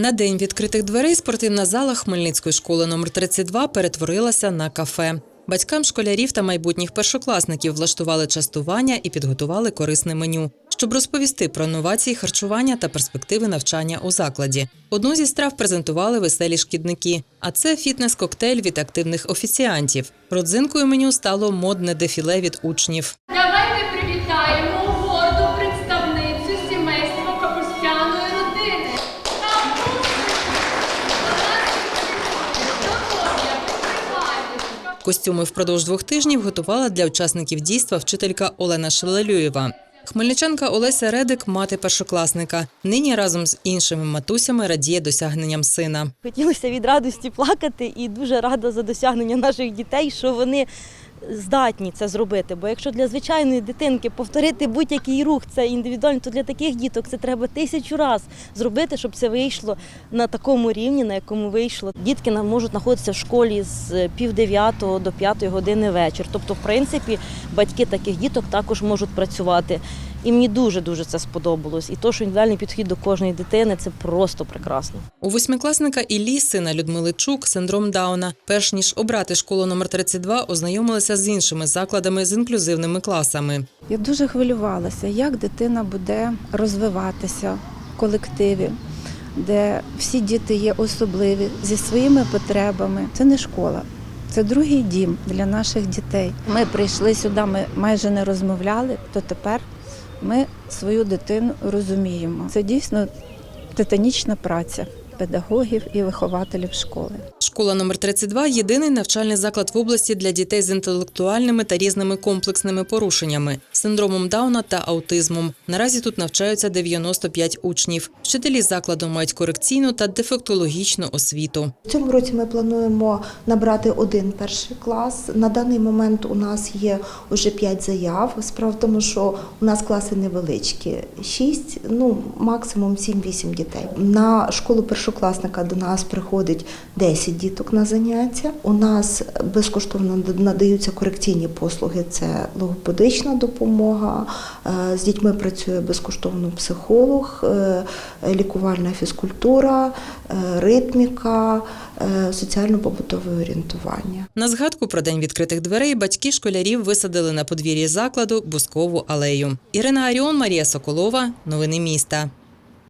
На день відкритих дверей спортивна зала Хмельницької школи номер 32 перетворилася на кафе. Батькам школярів та майбутніх першокласників влаштували частування і підготували корисне меню, щоб розповісти про новації харчування та перспективи навчання у закладі. Одну зі страв презентували веселі шкідники, а це фітнес-коктейль від активних офіціантів. Родзинкою меню стало модне дефіле від учнів. Костюми впродовж двох тижнів готувала для учасників дійства вчителька Олена Шелелюєва. Хмельничанка Олеся Редик мати першокласника. Нині разом з іншими матусями радіє досягненням сина. Хотілося від радості плакати і дуже рада за досягнення наших дітей, що вони здатні це зробити. Бо якщо для звичайної дитинки повторити будь-який рух, це індивідуально, то для таких діток це треба тисячу разів зробити, щоб це вийшло на такому рівні, на якому вийшло. Дітки нам можуть знаходитися в школі з пів дев'ятого до п'ятої години вечір. Тобто, в принципі, батьки таких діток також можуть працювати. І мені дуже дуже це сподобалось. І то, що індивідуальний підхід до кожної дитини, це просто прекрасно. У восьмикласника Іллі, сина Людмили Чук, синдром Дауна. Перш ніж обрати школу номер 32, ознайомилися з іншими закладами з інклюзивними класами. Я дуже хвилювалася, як дитина буде розвиватися в колективі, де всі діти є особливі зі своїми потребами. Це не школа. Це другий дім для наших дітей. Ми прийшли сюди, ми майже не розмовляли, то тепер ми свою дитину розуміємо. Це дійсно титанічна праця педагогів і вихователів школи. Школа номер 32 – єдиний навчальний заклад в області для дітей з інтелектуальними та різними комплексними порушеннями, синдромом Дауна та аутизмом. Наразі тут навчаються 95 учнів. Вчителі закладу мають корекційну та дефектологічну освіту. В цьому році ми плануємо набрати один перший клас. На даний момент у нас є вже 5 заяв. Справа в тому, що у нас класи невеличкі, 6, ну максимум 7-8 дітей. На школу першокласника до нас приходить 10 діток на заняття. У нас безкоштовно надаються корекційні послуги. Це логопедична допомога. Е, З дітьми працює безкоштовно психолог, е, лікувальна фізкультура, е, ритміка, соціально-побутове орієнтування. На згадку про день відкритих дверей батьки школярів висадили на подвір'ї закладу бускову алею. Ірина Аріон, Марія Соколова. Новини міста.